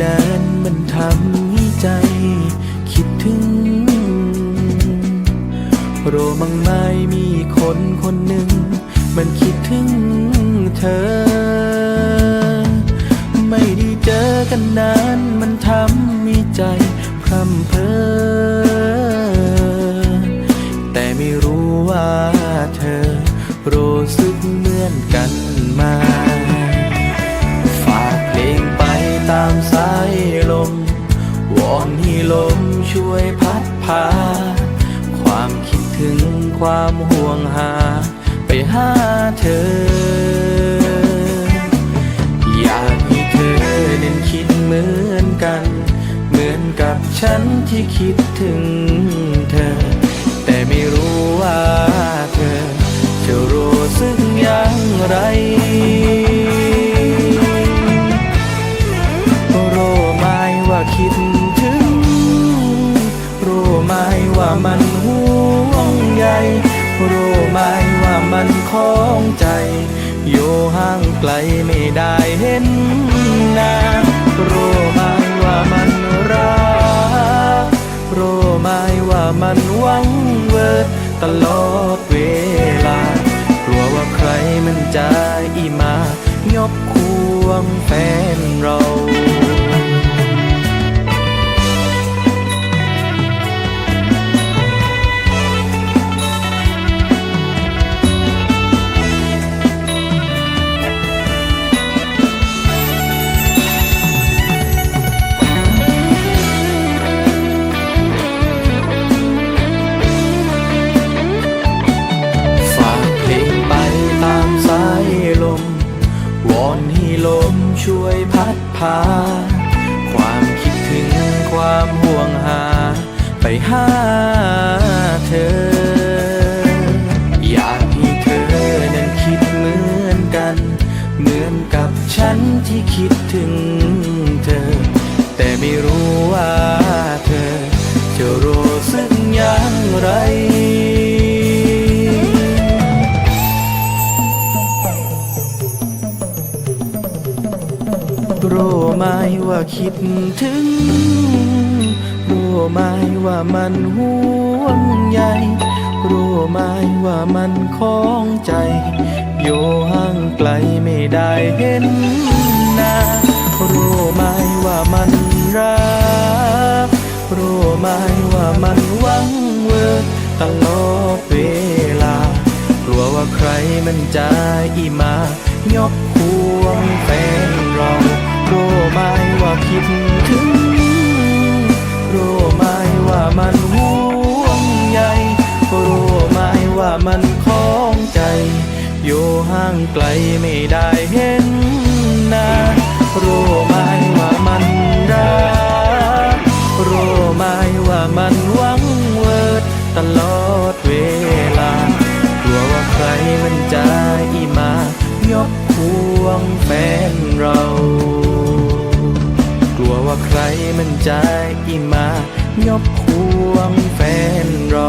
นนานมันทำให้ใจ คิดถึง โรมังไม่มีคนคนหนึ่ง มันคิดถึงเธอ ไม่ได้เจอกันนาน พัดพา ความคิดถึงความห่วงหา ไปหาเธอ อยากให้เธอนั้นคิดเหมือนกัน เหมือนกับฉันที่คิดถึงเธอ รู้ไหมว่ามันของใจ อยู่ห่างไกลไม่ได้เห็นหน้ารู้ไหมว่ามันรักรู้ไหมว่ามันหวังเวิดตลอดเวลา กลัวว่าใครมันจะอีมายกค ลมช่วยพัดพา ความคิดถึงความห่วงหา ไปหาเธอ อยากให้เธอนั้นคิดเหมือนกัน เหมือนกับฉันที่คิดถึงเธอ แต่ไม่รู้ว่าเธอจะรู้สึกอย่างไร ว่าคิดถึง รู้ไหมว่ามันห่วงใยรู้ไหมว่ามันของใจอยู่ห่างไกลไม่ได้เห็นหน้ารู้ไหมว่ามันรัก รู้ไหมว่ามันหวังเวิร์ตลอดเวลา กลัวว่าใครมันจะอีมายกควงแฟน ไกลไม่ได้เห็นหน้ารู้ไหมว่ามันรักรู้ไหมว่ามันหวังเวิร์ดตลอดเวลากลัวว่าใครมันจะอีมายกควงแฟนเรา กลัวว่าใครมันจะอีมายกควงแฟนเรา